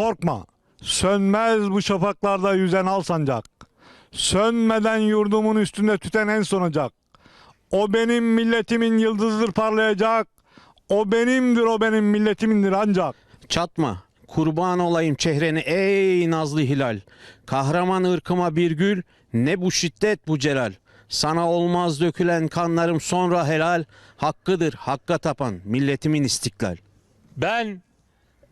korkma. Sönmez bu şafaklarda yüzen al sancak. Sönmeden yurdumun üstünde tüten en sonacak. O benim milletimin yıldızdır parlayacak. O benimdir o benim milletimindir ancak. Çatma, kurban olayım çehreni ey nazlı hilal. Kahraman ırkıma bir gül, ne bu şiddet bu celal. Sana olmaz dökülen kanlarım sonra helal. Hakkıdır hakka tapan milletimin istiklal. Ben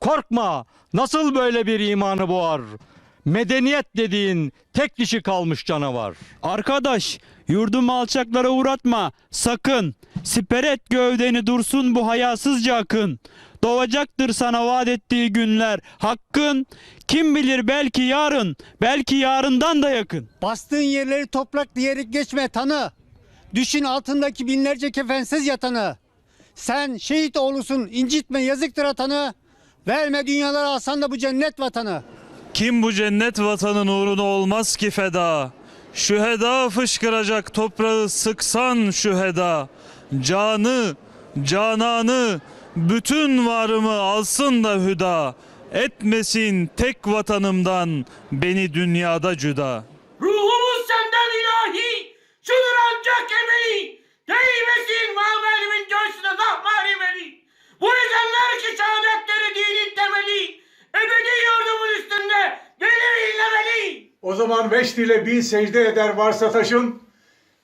korkma, nasıl böyle bir imanı boğar? Medeniyet dediğin tek dişi kalmış canavar. Arkadaş yurdumu alçaklara uğratma sakın. Siper et gövdeni dursun bu hayasızca akın. Doğacaktır sana vaat ettiği günler. Hakkın kim bilir belki yarın, belki yarından da yakın. Bastığın yerleri toprak diyerek geçme tanı. Düşün altındaki binlerce kefensiz yatanı. Sen şehit oğlusun incitme yazıktır atanı. Verme dünyalara alsan da bu cennet vatanı. Kim bu cennet vatanın uğruna olmaz ki feda? Şüheda fışkıracak toprağı sıksan şüheda. Canı, cananı, bütün varımı alsın da hüda. Etmesin tek vatanımdan beni dünyada cüda. O zaman veşt ile bin secde eder varsa taşım,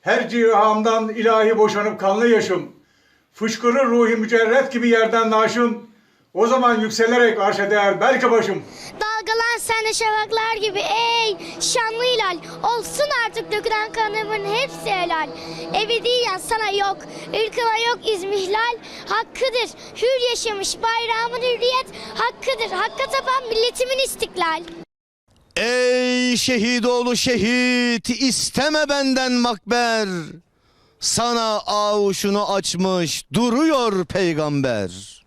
her cihamdan ilahi boşanıp kanlı yaşım. Fışkırır ruhi mücerret gibi yerden naşım, o zaman yükselerek arşa değer belki başım. Dalgalan sen de şafaklar gibi ey şanlı hilal. Olsun artık dökülen kanımın hepsi helal. Ebediyen sana yok, ırkına yok izmihlal. Hakkıdır hür yaşamış bayrağımın hürriyet. Hakkıdır hakka tapan milletimin istiklal. Ey şehidoğlu şehit isteme benden makber. Sana avuşunu açmış duruyor peygamber.